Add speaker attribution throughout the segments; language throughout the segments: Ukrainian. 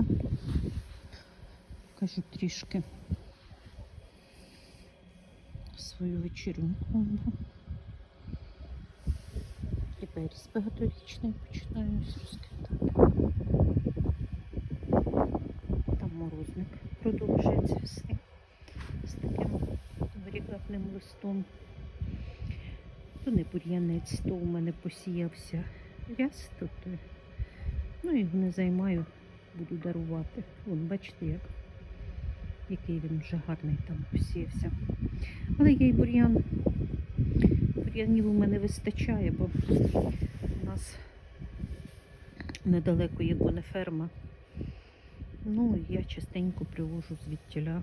Speaker 1: вечора. Кажу трішки свою вечірню. Ліберіс багаторічний починаю розкидати. Там морозник продовжує цвісти з таким варігатним листом. То не бур'янець, то у мене посіявся ряс тут. Ну, його не займаю, буду дарувати. Вон, бачите, як, який він вже гарний там посіявся. Але є й бур'ян. Бур'янів у мене вистачає, бо у нас недалеко є конеферма. Ну, я частенько привожу звідтіля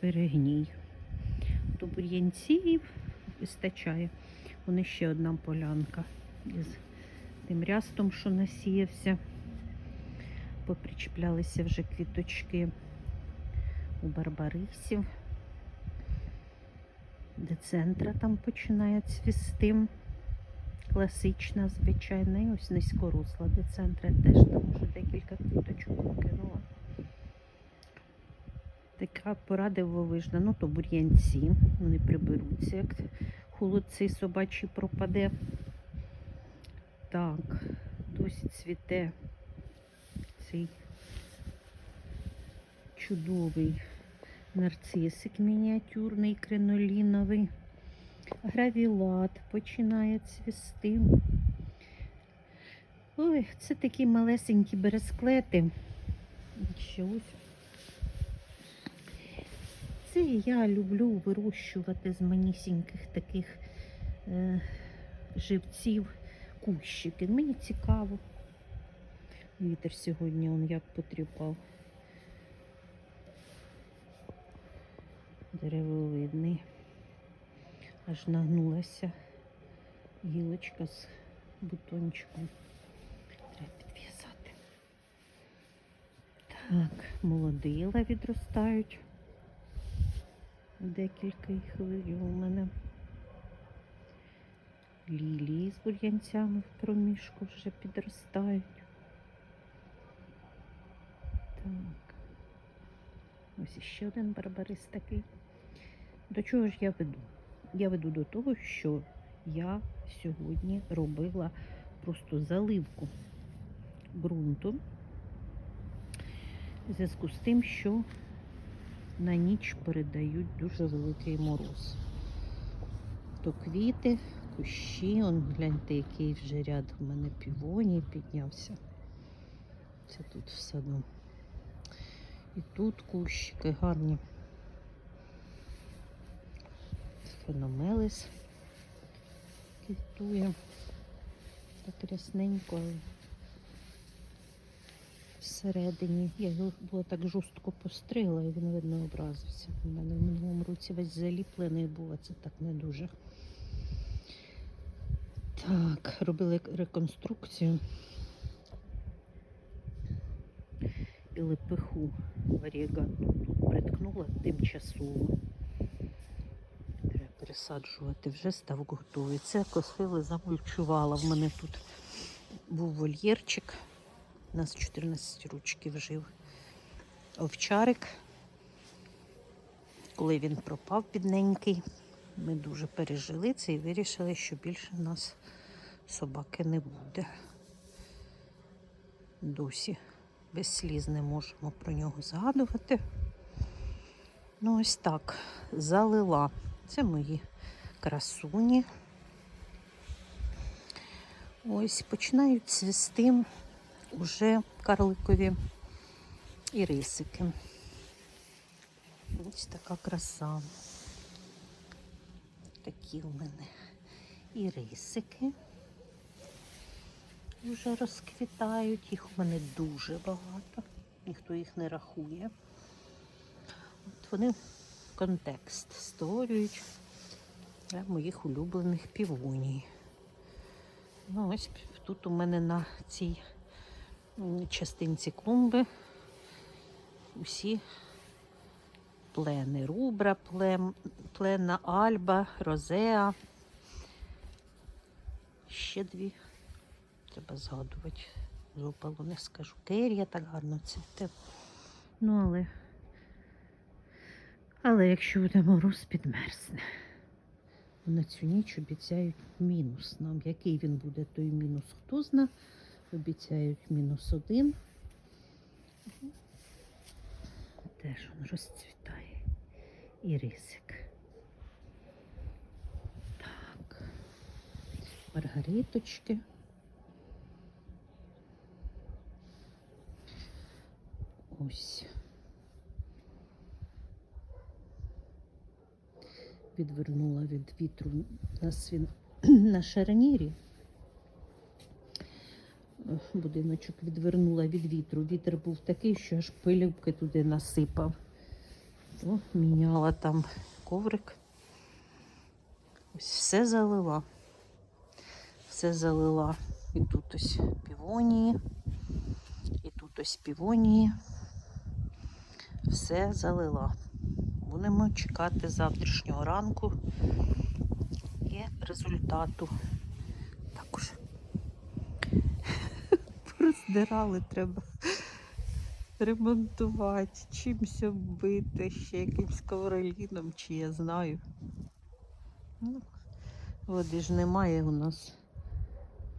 Speaker 1: перегній. То бур'янців вистачає. Вон ще одна полянка із тим рястом, що насіявся. Попричіплялися вже квіточки у барбарисів. Децентра там починає цвісти. Класична, звичайна, і ось низькоросла децентра теж там вже декілька квіточок покинула. Така пора дивовижна. Ну, то бур'янці, вони приберуться, як холодці собачі пропаде. Так, досі цвіте цей чудовий нарцисик мініатюрний, криноліновий. Гравілат починає цвісти. Ой, це такі малесенькі бересклети. Ще ось. Це я люблю вирощувати з манісіньких таких е, живців кущики. Мені цікаво. Вітер сьогодні он як потріпав. Деревовидний. Аж нагнулася гілочка з бутончиком. Треба підв'язати. Так, молодила відростають. Декілька їх у мене. Лілії з бур'янцями в проміжку вже підростають. Так. Ось іще один барбарис такий. До чого ж я веду? Я веду до того, що я сьогодні робила просто заливку ґрунту в зв'язку з тим, що на ніч передають дуже великий мороз. То квіти, кущі, он гляньте, який вже ряд в мене півоній піднявся. Це тут в саду. І тут кущики гарні. Феномелис квітує. Так рясненько. Всередині. Я його було так жорстко постригла, і він, видно, образився. У мене в минулому році весь заліплений був, а це так не дуже. Так, робили реконструкцію. І лепиху варігатну тут приткнула тимчасово. Треба пересаджувати, вже став готовий. Це косили замульчувала. В мене тут був вольєрчик. У нас 14 ручків жив овчарик. Коли він пропав бідненький, ми дуже пережили це і вирішили, що більше в нас собаки не буде. Досі без сліз не можемо про нього згадувати. Ну, ось так, залила. Це мої красуні. Ось починають цвісти уже карликові ірисики. Ось така краса. Такі у мене ірисики вже розквітають. Їх у мене дуже багато. Ніхто їх не рахує. От вони контекст створюють для моїх улюблених півоній. Ну, ось тут у мене на цій частинці клумби усі плени. Рубра, плем, плена Альба, Розеа. Ще дві. Треба згадувати зопалу, не скажу. Керія так гарно цвіте. Ну, але. Але якщо буде мороз, підмерзне. На цю ніч обіцяють мінус нам. Який він буде, той мінус, хто зна. Обіцяють мінус один. Теж він розцвітає. І рисик. Так. Маргариточки. Ось. Відвернула від вітру на свін... на шарнірі. Будиночок відвернула від вітру. Вітер був такий, що аж пилюки туди насипав. О, міняла там коврик. Ось все залила. Все залила. І тут ось півонії, і тут ось півонії. Все залила. Будемо чекати завтрашнього ранку і результату. Також роздирали треба ремонтувати, чимось оббити, ще якимсь ковроліном, чи я знаю. Ну, води ж немає у нас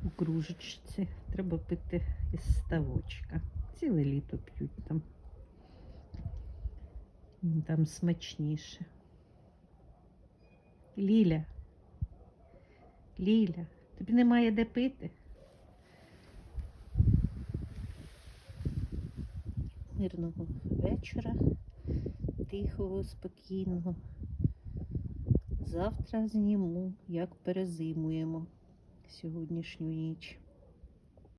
Speaker 1: у кружечці. Треба пити із ставочка. Ціле літо п'ють там. Там смачніше. Ліля. Ліля, тобі немає де пити. Мирного вечора, тихого, спокійного. Завтра зніму, як перезимуємо сьогоднішню ніч.